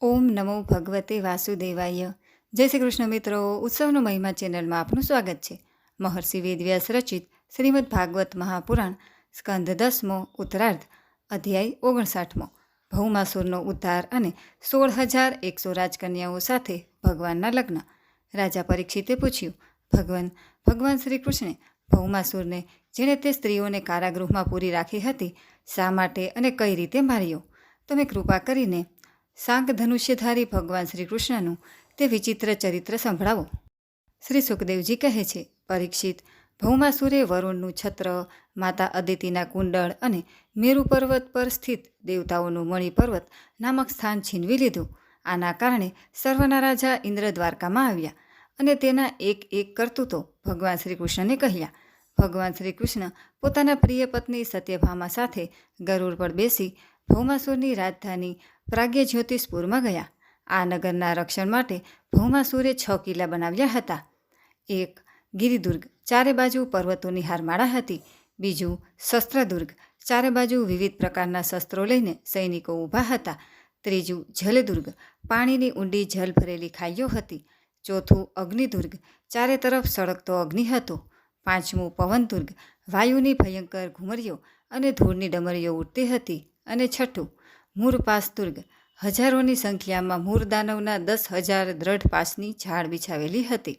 ઓમ નમો ભગવતે વાસુદેવાય. જય શ્રી કૃષ્ણ મિત્રો, ઉત્સવનો મહિમા ચેનલમાં આપનું સ્વાગત છે. મહર્ષિ વેદવ્યાસ રચિત શ્રીમદ ભાગવત મહાપુરાણ, સ્કંદ દસમો, ઉત્તરાર્ધ, અધ્યાય ઓગણસાઠમો. ભૌમાસુરનો ઉદ્ધાર અને સોળ હજાર એકસો રાજકન્યાઓ સાથે ભગવાનના લગ્ન. રાજા પરીક્ષિતે પૂછ્યું, ભગવાન ભગવાન શ્રી કૃષ્ણે ભૌમાસુરને, જેણે તે સ્ત્રીઓને કારાગૃહમાં પૂરી રાખી હતી, શા માટે અને કઈ રીતે માર્યો? તમે કૃપા કરીને શાંક ધનુષ્યધારી ભગવાન શ્રી કૃષ્ણનું તે વિચિત્ર ચરિત્ર સંભળાવો. શ્રી સુખદેવજી કહે છે, પરીક્ષિત ભૌમાસુરે વરુણનું છત્ર, માતા અદિતિના કુંડળ અને મેરુ પર્વત પર સ્થિત દેવતાઓનું મણિ પર્વત નામક સ્થાન છીનવી લીધું. આના કારણે સર્વના રાજા ઇન્દ્ર દ્વારકામાં આવ્યા અને તેના એક એક કરતૂતો ભગવાન શ્રી કૃષ્ણને કહ્યા. ભગવાન શ્રી કૃષ્ણ પોતાના પ્રિય પત્ની સત્યભામા સાથે ગરુડ પર બેસી ભૌમાસુરની રાજધાની પ્રાગ્ય જ્યોતિષપુરમાં ગયા. આ નગરના રક્ષણ માટે ભૌમાસુરે છ કિલ્લા બનાવ્યા હતા. એક ગિરિદુર્ગ, ચારે બાજુ પર્વતોની હારમાળા હતી. બીજું શસ્ત્રદુર્ગ, ચારે બાજુ વિવિધ પ્રકારના શસ્ત્રો લઈને સૈનિકો ઊભા હતા. ત્રીજું જલદુર્ગ, પાણીની ઊંડી જલ ભરેલી ખાઈઓ હતી. ચોથું અગ્નિદુર્ગ, ચારે તરફ સળગતો અગ્નિ હતો. પાંચમું પવનદુર્ગ, વાયુની ભયંકર ઘુમરીઓ અને ધૂળની ડમરીઓ ઉડતી હતી. અને છઠ્ઠું મૂરપાસ દુર્ગ હજારોની સંખ્યામાં મૂર દાનવના દસ હજાર દ્રઢ પાસની ઝાડ બિછાવેલી હતી.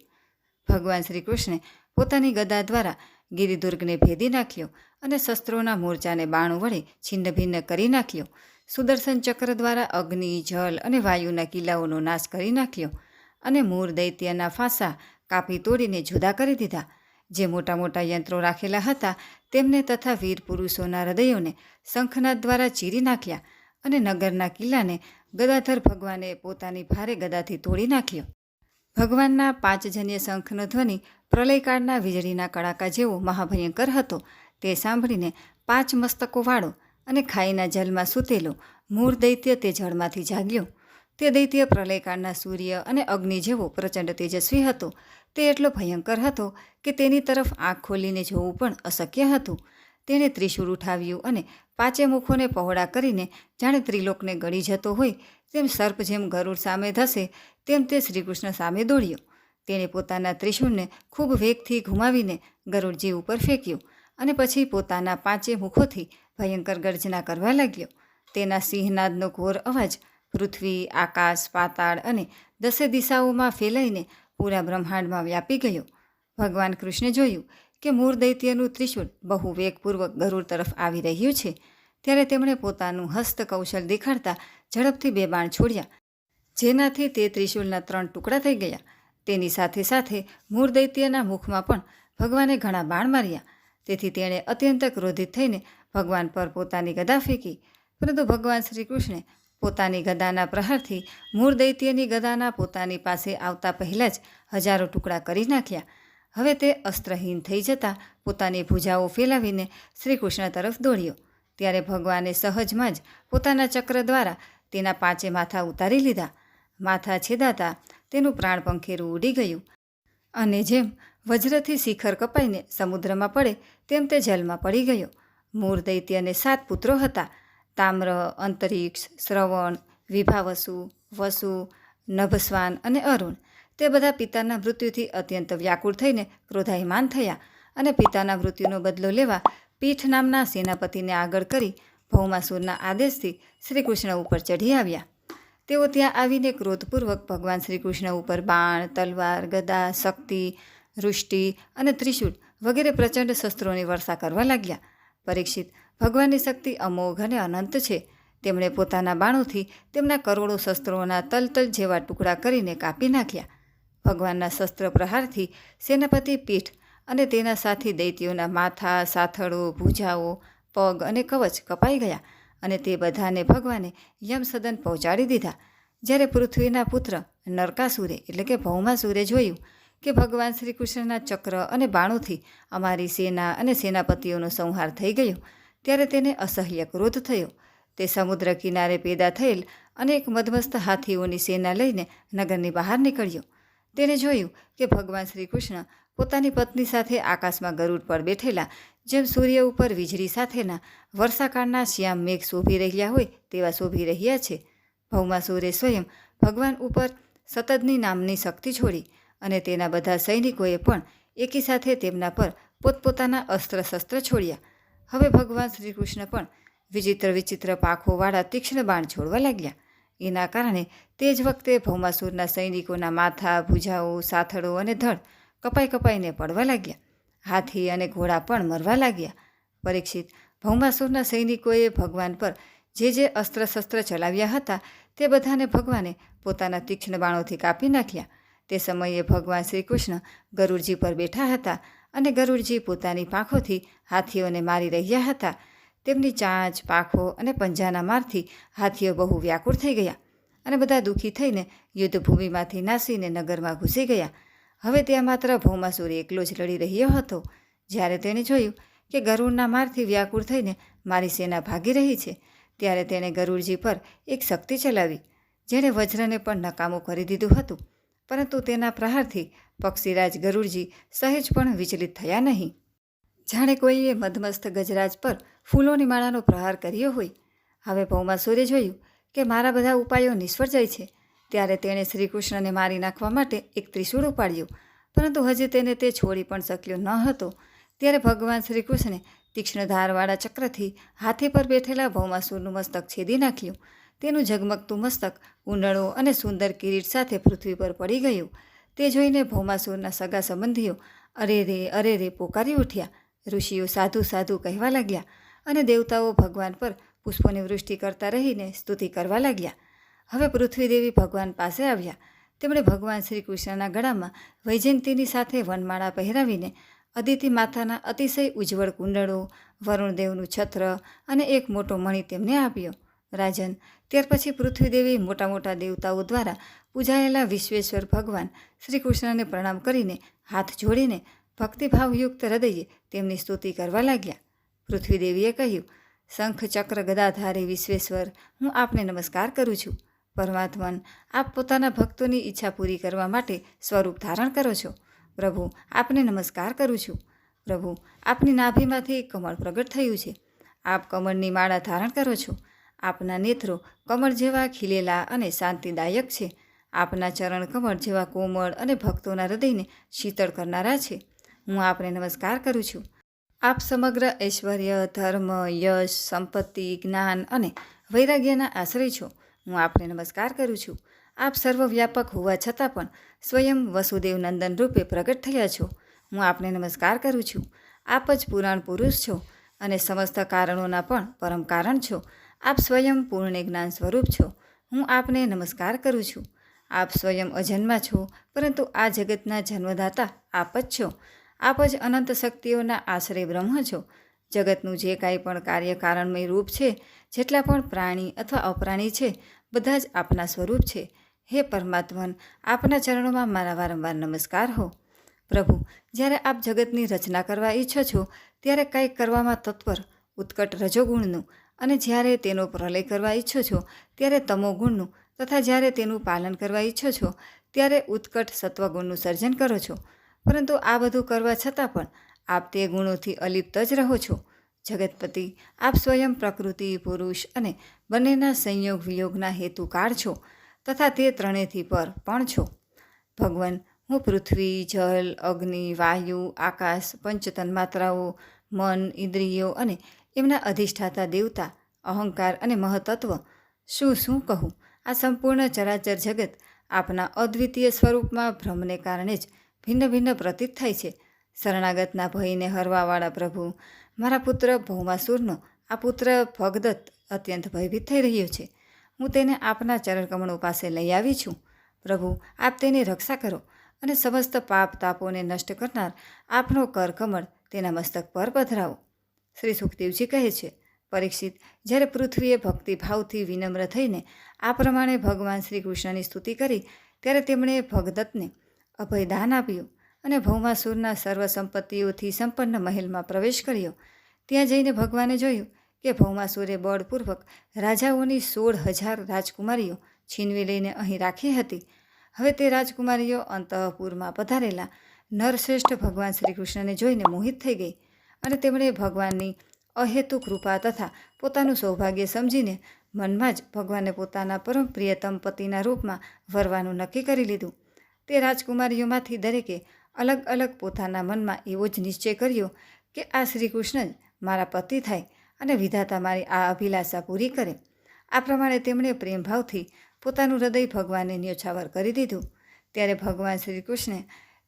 ભગવાન શ્રી કૃષ્ણે પોતાની ગદા દ્વારા ગિરિદુર્ગને ભેદી નાખ્યો અને શસ્ત્રોના મોરચાને બાણું વડે છિન્નભિન્ન કરી નાખ્યો. સુદર્શન ચક્ર દ્વારા અગ્નિ, જલ અને વાયુના કિલ્લાઓનો નાશ કરી નાખ્યો અને મૂર દૈત્યના ફાંસા કાપી તોડીને જુદા કરી દીધા. જે મોટા મોટા યંત્રો રાખેલા હતા તેમને તથા વીર પુરુષોના હૃદયોને શંખનાદ દ્વારા ચીરી નાખ્યા અને નગરના કિલ્લાને ગદાધર ભગવાને પોતાની ભારે ગદાથી તોડી નાખ્યો. ભગવાનના પાંચજન્ય શંખનો ધ્વનિ પ્રલયકાળના વીજળીના કડાકા જેવો મહાભયંકર હતો. તે સાંભળીને પાંચ મસ્તકોવાળો અને ખાઈના જલમાં સૂતેલો મૂળ દૈત્ય તે જળમાંથી જાગ્યો. તે દૈત્ય પ્રલયકાળના સૂર્ય અને અગ્નિ જેવો પ્રચંડ તેજસ્વી હતો. તે એટલો ભયંકર હતો કે તેની તરફ આંખ ખોલીને જોવું પણ અશક્ય હતું. તેણે ત્રિશૂળ ઉઠાવ્યું અને પાંચે મુખોને પહોળા કરીને જાણે ત્રિલોકને ગળી જતો હોય તેમ સર્પ જેમ ગરુડ સામે ધસે તેમ તે શ્રીકૃષ્ણ સામે દોડ્યો. તેણે પોતાના ત્રિશૂળને ખૂબ વેગથી ઘુમાવીને ગરુડજી ઉપર ફેંક્યું અને પછી પોતાના પાંચે મુખોથી ભયંકર ગર્જના કરવા લાગ્યો. તેના સિંહનાદનો ઘોર અવાજ પૃથ્વી, આકાશ, પાતાળ અને દસે દિશાઓમાં ફેલાઈને પૂરા બ્રહ્માંડમાં વ્યાપી ગયો. ભગવાન કૃષ્ણે જોયું કે મૂળ દૈત્યનું ત્રિશૂળ બહુ વેગપૂર્વક ગરુડ તરફ આવી રહ્યું છે. ત્યારે તેમણે પોતાનું હસ્ત કૌશલ દેખાડતા ઝડપથી બે બાણ છોડ્યા. જેનાથી તે ત્રિશુલના ત્રણ ટુકડા થઈ ગયા. તેની સાથે સાથે મૂળ દૈત્યના મુખમાં પણ ભગવાને ઘણા બાણ માર્યા. તેથી તેણે અત્યંત ક્રોધિત થઈને ભગવાન પર પોતાની ગદા ફેંકી. પરંતુ ભગવાન શ્રી કૃષ્ણે પોતાની ગદાના પ્રહારથી મૂળ દૈત્યની ગદાના પોતાની પાસે આવતા પહેલાં જ હજારો ટુકડા કરી નાખ્યા. હવે તે અસ્ત્રહીન થઈ જતાં પોતાની ભૂજાઓ ફેલાવીને શ્રી કૃષ્ણ તરફ દોડ્યો. ત્યારે ભગવાને સહજમાં જ પોતાના ચક્ર દ્વારા તેના પાંચે માથા ઉતારી લીધા. માથા છેદાતા તેનું પ્રાણ પંખેરું ઉડી ગયું. અને જેમ વજ્રથી શિખર કપાઈને સમુદ્રમાં પડે તેમ તે જલમાં પડી ગયો. મૂળ દૈત્યને સાત પુત્રો હતા. તામ્ર, અંતરિક્ષ, શ્રવણ, વિભાવસુ, વસુ, નભસ્વાન અને અરુણ. તે બધા પિતાના મૃત્યુથી અત્યંત વ્યાકુળ થઈને ક્રોધાયમાન થયા અને પિતાના મૃત્યુનો બદલો લેવા પીઠ નામના સેનાપતિને આગળ કરી ભૌમાસુરના આદેશથી શ્રી કૃષ્ણ ઉપર ચઢી આવ્યા. તેઓ ત્યાં આવીને ક્રોધપૂર્વક ભગવાન શ્રી કૃષ્ણ ઉપર બાણ, તલવાર, ગદા, શક્તિ વૃષ્ટિ અને ત્રિશૂળ વગેરે પ્રચંડ શસ્ત્રોની વર્ષા કરવા લાગ્યા. પરીક્ષિત ભગવાનની શક્તિ અમોઘ અને અનંત છે. તેમણે પોતાના બાણોથી તેમના કરોડો શસ્ત્રોના તલતલ જેવા ટુકડા કરીને કાપી નાખ્યા. ભગવાનના શસ્ત્ર પ્રહારથી સેનાપતિ પીઠ અને તેના સાથી દૈત્યોના માથા, સાથળો, ભૂજાઓ, પગ અને કવચ કપાઈ ગયા અને તે બધાને ભગવાને યમસદન પહોંચાડી દીધા. જ્યારે પૃથ્વીના પુત્ર નરકાસુરે, એટલે કે ભૌમાસુરે જોયું કે ભગવાન શ્રી કૃષ્ણના ચક્ર અને બાણોથી અમારી સેના અને સેનાપતિઓનો સંહાર થઈ ગયો ત્યારે તેને અસહ્ય ક્રોધ થયો. તે સમુદ્ર કિનારે પેદા થયેલ અનેક મધમસ્ત હાથીઓની સેના લઈને નગરની બહાર નીકળ્યો. તેણે જોયું કે ભગવાન શ્રી કૃષ્ણ પોતાની પત્ની સાથે આકાશમાં ગરુડ પર બેઠેલા, જેમ સૂર્ય ઉપર વીજળી સાથેના વર્ષાકાળના શ્યામ મેઘ શોભી રહ્યા હોય તેવા શોભી રહ્યા છે. ભૌમાસુરે સ્વયં ભગવાન ઉપર સતતની નામની શક્તિ છોડી અને તેના બધા સૈનિકોએ પણ એકી સાથે તેમના પર પોતપોતાના અસ્ત્ર શસ્ત્ર છોડ્યા. હવે ભગવાન શ્રી કૃષ્ણ પણ વિચિત્ર વિચિત્ર પાંખોવાળા તીક્ષ્ણ બાણ છોડવા લાગ્યા. એના કારણે તે જ વખતે ભૌમાસુરના સૈનિકોના માથા, ભુજાઓ, સાથળો અને ધડ કપાઈ કપાઈને પડવા લાગ્યા. હાથી અને ઘોડા પણ મરવા લાગ્યા. પરીક્ષિત ભૌમાસુરના સૈનિકોએ ભગવાન પર જે જે અસ્ત્ર શસ્ત્ર ચલાવ્યા હતા તે બધાને ભગવાને પોતાના તીક્ષ્ણ બાણોથી કાપી નાખ્યા. તે સમયે ભગવાન શ્રી કૃષ્ણ ગરુડજી પર બેઠા હતા અને ગરુડજી પોતાની પાંખોથી હાથીઓને મારી રહ્યા હતા. તેમની ચાંચ, પાંખો અને પંજાના મારથી હાથીઓ બહુ વ્યાકુળ થઈ ગયા અને બધા દુઃખી થઈને યુદ્ધભૂમિમાંથી નાસીને નગરમાં ઘૂસી ગયા. હવે ત્યાં માત્ર ભૌમાસુર એકલો જ લડી રહ્યો હતો, જ્યારે તેણે જોયું કે ગરુડના મારથી વ્યાકુળ થઈને મારી સેના ભાગી રહી છે, ત્યારે તેણે ગરુડજી પર એક શક્તિ ચલાવી, જેણે વજ્રને પણ નકામું કરી દીધું હતું. પરંતુ તેના પ્રહારથી પક્ષીરાજ ગરુડજી સહેજ પણ વિચલિત થયા નહીં. જાણે કોઈએ મધમસ્ત ગજરાજ પર ફૂલોની માળાનો પ્રહાર કર્યો હોય. હવે ભૌમાસુરે જોયું કે મારા બધા ઉપાયો નિષ્ફળ જાય છે. ત્યારે તેણે શ્રીકૃષ્ણને મારી નાખવા માટે એક ત્રિશૂળ ઉપાડ્યું. પરંતુ હજી તેને તે છોડી પણ શક્યો ન હતો. ત્યારે ભગવાન શ્રીકૃષ્ણે તીક્ષ્ણ ધારવાળા ચક્રથી હાથી પર બેઠેલા ભૌમાસુરનું મસ્તક છેદી નાખ્યું. તેનું ઝગમગતું મસ્તક ઉંડળો અને સુંદર કિરીટ સાથે પૃથ્વી પર પડી ગયું. તે જોઈને ભૌમાસુરના સગા સંબંધીઓ અરે રે અરે રે પોકારી ઉઠ્યા. ઋષિઓ સાધુ સાધુ કહેવા લાગ્યા અને દેવતાઓ ભગવાન પર પુષ્પોની વૃષ્ટિ કરતા રહીને સ્તુતિ કરવા લાગ્યા. હવે પૃથ્વીદેવી ભગવાન પાસે આવ્યા. તેમણે ભગવાન શ્રી કૃષ્ણના ગળામાં વૈજયંતીની સાથે વનમાળા પહેરાવીને અદિતિ માથાના અતિશય ઉજ્જવળ કુંડળો, વરુણદેવનું છત્ર અને એક મોટો મણિ તેમને આપ્યો. રાજન. ત્યાર પછી પૃથ્વીદેવી મોટા મોટા દેવતાઓ દ્વારા પૂજાયેલા વિશ્વેશ્વર ભગવાન શ્રી કૃષ્ણને પ્રણામ કરીને હાથ જોડીને ભક્તિભાવયુક્ત હૃદયે તેમની સ્તુતિ કરવા લાગ્યા. પૃથ્વીદેવીએ કહ્યું, શંખ ચક્ર ગદાધારી વિશ્વેશ્વર, હું આપને નમસ્કાર કરું છું. પરમાત્મન, આપ પોતાના ભક્તોની ઈચ્છા પૂરી કરવા માટે સ્વરૂપ ધારણ કરો છો. પ્રભુ, આપને નમસ્કાર કરું છું. પ્રભુ, આપની નાભીમાંથી કમળ પ્રગટ થયું છે. આપ કમળની માળા ધારણ કરો છો. આપના નેત્રો કમળ જેવા ખીલેલા અને શાંતિદાયક છે. આપના ચરણ કમળ જેવા કોમળ અને ભક્તોના હૃદયને શીતળ કરનારા છે. હું આપને નમસ્કાર કરું છું. આપ સમગ્ર ઐશ્વર્ય, ધર્મ, યશ, સંપત્તિ, જ્ઞાન અને વૈરાગ્યના આશ્રય છો. હું આપને નમસ્કાર કરું છું. આપ સર્વવ્યાપક હોવા છતાં પણ સ્વયં વસુદેવ નંદન રૂપે પ્રગટ થયા છો. હું આપને નમસ્કાર કરું છું. આપ જ પુરાણ પુરુષ છો અને સમસ્ત કારણોના પણ પરમ કારણ છો. આપ સ્વયં પૂર્ણ જ્ઞાન સ્વરૂપ છો. હું આપને નમસ્કાર કરું છું. આપ સ્વયં અજન્મા છો, પરંતુ આ જગતના જન્મદાતા આપ જ છો. આપ જ અનંત શક્તિઓના આશરે બ્રહ્મ છો. જગતનું જે કાંઈ પણ કાર્ય કારણમય રૂપ છે, જેટલા પણ પ્રાણી અથવા અપ્રાણી છે, બધા જ આપના સ્વરૂપ છે. હે પરમાત્મન, આપના ચરણોમાં મારા વારંવાર નમસ્કાર હો. પ્રભુ, જ્યારે આપ જગતની રચના કરવા ઈચ્છો છો, ત્યારે કંઈક કરવામાં તત્પર, ઉત્કટ રજોગુણનું અને જ્યારે તેનો પ્રલય કરવા ઈચ્છો છો, ત્યારે તમોગુણનું તથા જ્યારે તેનું પાલન કરવા ઈચ્છો છો, ત્યારે ઉત્કટ સત્વગુણનું સર્જન કરો છો. પરંતુ આ બધું કરવા છતાં પણ આપ તે ગુણોથી અલિપ્ત જ રહો છો. જગતપતિ, આપ સ્વયં પ્રકૃતિ, પુરુષ અને બંનેના સંયોગ વિયોગના હેતુકાર છો તથા તે ત્રણેયથી પર પણ છો. ભગવાન, હું પૃથ્વી, જલ, અગ્નિ, વાયુ, આકાશ, પંચતન્માત્રાઓ, મન, ઇન્દ્રિયો અને એમના અધિષ્ઠાતા દેવતા, અહંકાર અને મહતત્વ શું શું કહું? આ સંપૂર્ણ ચરાચર જગત આપના અદ્વિતીય સ્વરૂપમાં ભ્રમને કારણે જ ભિન્ન ભિન્ન પ્રતીત થાય છે. શરણાગતના ભયને હરવાવાળા પ્રભુ, મારા પુત્ર ભૌમાસુરનો, આ પુત્ર ભગદત્ત અત્યંત ભયભીત થઈ રહ્યો છે. હું તેને આપના ચરણકમણો પાસે લઈ આવી છું. પ્રભુ, આપ તેની રક્ષા કરો અને સમસ્ત પાપ તાપોને નષ્ટ કરનાર આપનો કરકમળ તેના મસ્તક પર પધરાવો. શ્રી સુખદેવજી કહે છે, પરીક્ષિત, જ્યારે પૃથ્વીએ ભક્તિભાવથી વિનમ્ર થઈને આ પ્રમાણે ભગવાન શ્રી કૃષ્ણની સ્તુતિ કરી, ત્યારે તેમણે ભગદત્તને અભયદાન આપ્યું અને ભૌમાસુરના સર્વ સંપત્તિઓથી સંપન્ન મહેલમાં પ્રવેશ કર્યો. ત્યાં જઈને ભગવાને જોયું કે ભૌમાસુરે બળપૂર્વક રાજાઓની સોળ હજાર રાજકુમારીઓ છીનવી લઈને અહીં રાખી હતી. હવે તે રાજકુમારીઓ અંતઃપુરમાં પધારેલા નરશ્રેષ્ઠ ભગવાન શ્રી કૃષ્ણને જોઈને મોહિત થઈ ગઈ. અને તેમણે ભગવાનની અહેતુ કૃપા તથા પોતાનું સૌભાગ્ય સમજીને મનમાં જ ભગવાને પોતાના પરમ પ્રિયતમ પતિના રૂપમાં વરવાનું નક્કી કરી લીધું. તે રાજકુમારીઓમાંથી દરેકે અલગ અલગ પોતાના મનમાં એવો જ નિશ્ચય કર્યો કે આ શ્રી કૃષ્ણ જ મારા પતિ થાય અને વિધાતા મારી આ અભિલાષા પૂરી કરે. આ પ્રમાણે તેમણે પ્રેમભાવથી પોતાનું હૃદય ભગવાનને ન્યોછાવર કરી દીધું. ત્યારે ભગવાન શ્રી કૃષ્ણે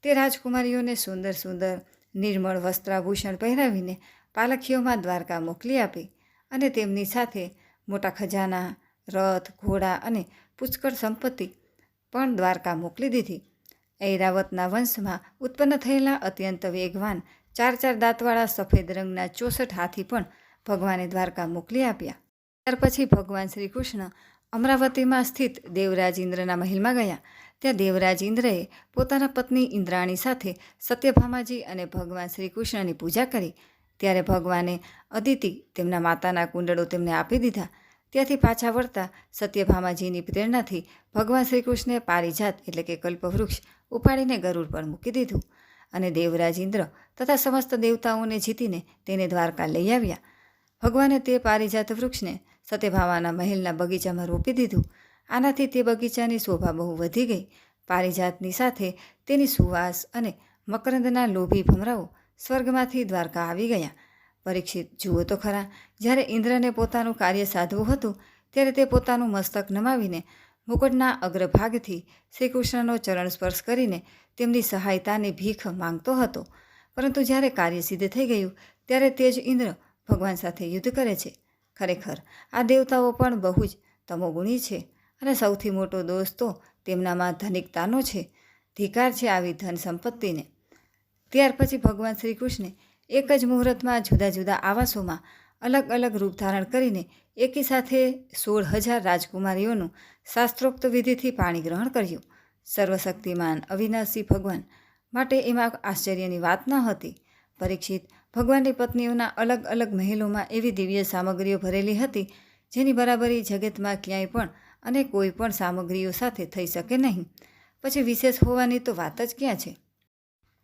તે રાજકુમારીઓને સુંદર સુંદર નિર્મળ વસ્ત્રાભૂષણ પહેરાવીને પાલખીઓમાં દ્વારકા મોકલી આપી અને તેમની સાથે મોટા ખજાના, રથ, ઘોડા અને પુષ્કળ સંપત્તિ પણ દ્વારકા મોકલી દીધી. ઐરાવતના વંશમાં ઉત્પન્ન થયેલા અત્યંત વેગવાન ચાર ચાર દાંતવાળા સફેદ રંગના ચોસઠ હાથી પણ ભગવાને દ્વારકા મોકલી આપ્યા. ત્યાર પછી ભગવાન શ્રી કૃષ્ણ અમરાવતીમાં સ્થિત દેવરાજ ઇન્દ્રના મહેલમાં ગયા. ત્યાં દેવરાજ ઇન્દ્રએ પોતાના પત્ની ઇન્દ્રાણી સાથે સત્યભામાજી અને ભગવાન શ્રી કૃષ્ણની પૂજા કરી. ત્યારે ભગવાને અદિતિ તેમના માતાના કુંડળો તેમને આપી દીધા. ત્યાંથી પાછા વળતા સત્યભામાજીની પ્રેરણાથી ભગવાન શ્રી કૃષ્ણે પારિજાત એટલે કે કલ્પવૃક્ષ ઉપાડીને ગરુડ પર મૂકી દીધું અને દેવરાજ ઇન્દ્ર તથા સમસ્ત દેવતાઓને જીતીને તેને દ્વારકા લઈ આવ્યા. ભગવાને તે પારિજાત વૃક્ષને સત્યભામાના મહેલના બગીચામાં રોપી દીધું. આનાથી તે બગીચાની શોભા બહુ વધી ગઈ. પારિજાતની સાથે તેની સુવાસ અને મકરંદના લોભી ભમરાઓ સ્વર્ગમાંથી દ્વારકા આવી ગયા. પરીક્ષિત જુઓ તો ખરા, જ્યારે ઇન્દ્રને પોતાનું કાર્ય સાધવું હતું, ત્યારે તે પોતાનું મસ્તક નમાવીને મુકુટના અગ્રભાગથી શ્રી કૃષ્ણનો ચરણ સ્પર્શ કરીને તેમની સહાયતાની ભીખ માંગતો હતો. પરંતુ જ્યારે કાર્ય સિદ્ધ થઈ ગયું, ત્યારે તે જ ઇન્દ્ર ભગવાન સાથે યુદ્ધ કરે છે. ખરેખર, આ દેવતાઓ પણ બહુ જ તમોગુણી છે. અને સૌથી મોટો દોષ તો તેમનામાં ધનિકતાનો છે. ધિકાર છે આવી ધન સંપત્તિને. ત્યાર પછી ભગવાન શ્રી કૃષ્ણે એક જ મુહૂર્તમાં જુદા જુદા આવાસોમાં અલગ અલગ રૂપ ધારણ કરીને એકી સાથે સોળ હજાર રાજકુમારીઓનું શાસ્ત્રોક્ત વિધિથી પાણી ગ્રહણ કર્યું. સર્વશક્તિમાન અવિનાશી ભગવાન માટે એમાં આશ્ચર્યની વાત ન હતી. પરીક્ષિત ભગવાનની પત્નીઓના અલગ અલગ મહેલોમાં એવી દિવ્ય સામગ્રીઓ ભરેલી હતી, જેની બરાબરી જગતમાં ક્યાંય પણ અને કોઈ પણ સામગ્રીઓ સાથે થઈ શકે નહીં. પછી વિશેષ હોવાની તો વાત જ ક્યાં છે?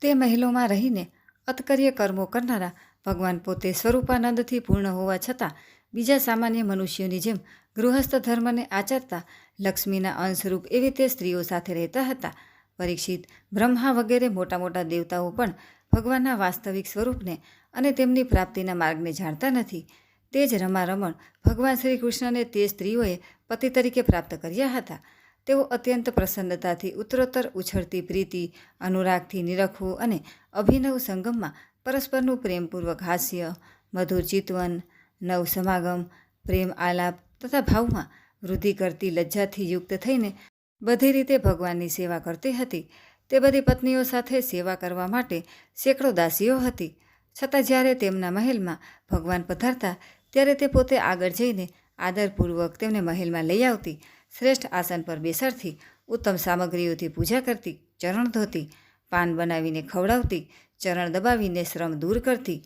તે મહેલોમાં રહીને અતકર્ય કર્મો કરનારા ભગવાન પોતે સ્વરૂપાનંદથી પૂર્ણ હોવા છતાં બીજા સામાન્ય મનુષ્યોની જેમ ગૃહસ્થ ધર્મને આચરતા લક્ષ્મીના અંશરૂપ એવી તે સ્ત્રીઓ સાથે રહેતા હતા. પરીક્ષિત બ્રહ્મા વગેરે મોટા મોટા દેવતાઓ પણ ભગવાનના વાસ્તવિક સ્વરૂપને અને તેમની પ્રાપ્તિના માર્ગને જાણતા નથી. તે જ રમારમણ ભગવાન શ્રી કૃષ્ણને તે સ્ત્રીઓએ પતિ તરીકે પ્રાપ્ત કર્યા હતા. તેઓ અત્યંત પ્રસન્નતાથી ઉત્તરોત્તર ઉછળતી પ્રીતિ, અનુરાગથી નિરખવું અને અભિનવ સંગમમાં પરસ્પરનું પ્રેમપૂર્વક હાસ્ય, મધુર ચિતવન, નવ સમાગમ, પ્રેમ આલાપ તથા ભાવમાં વૃદ્ધિ કરતી લજ્જાથી યુક્ત થઈને બધી રીતે ભગવાનની સેવા કરતી હતી. તે બધી પત્નીઓ સાથે સેવા કરવા માટે સેંકડો દાસીઓ હતી. છતાં જ્યારે તેમના મહેલમાં ભગવાન પધારતા ત્યારે તે પોતે આગળ જઈને આદરપૂર્વક તેમને મહેલમાં લઈ આવતી, શ્રેષ્ઠ આસન પર બેસાડતી, ઉત્તમ સામગ્રીઓથી પૂજા કરતી, ચરણ ધોતી, પાન બનાવીને ખવડાવતી, ચરણ દબાવીને શ્રમ દૂર કરતી,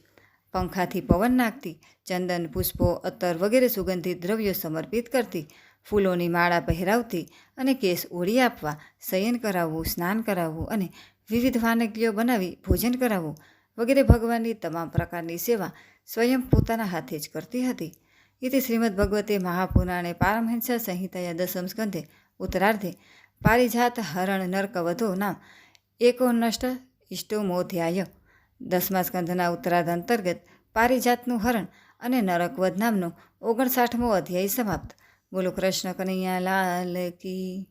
પંખાથી પવન નાખતી, ચંદન, પુષ્પો અત્તર વગેરે સુગંધિત દ્રવ્યો સમર્પિત કરતી, ફૂલોની માળા પહેરાવતી અને કેસ ઓળી આપવા, શયન કરાવવું, સ્નાન કરાવવું અને વિવિધ વાનગીઓ બનાવી ભોજન કરાવવું. વગેરે ભગવાનની તમામ પ્રકારની સેવા સ્વયં પોતાના હાથે જ કરતી હતી. ઇતિ શ્રીમદ ભગવતે મહાપુરાણે પારમહિંસા સંહિતાયા દસમ સ્કંધે ઉત્તરાર્ધે પારિજાત હરણ નર્કવધો નામ એકોનષ્ટ ઇષ્ટોમોધ્યાય દસમા સ્કંધના ઉત્તરાર્ધ અંતર્ગત પારિજાતનું હરણ અને નરકવધ નામનો ઓગણસાઠમો અધ્યાય સમાપ્ત. બોલો કૃષ્ણ કનૈયા લાલ કી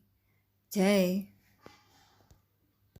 જય.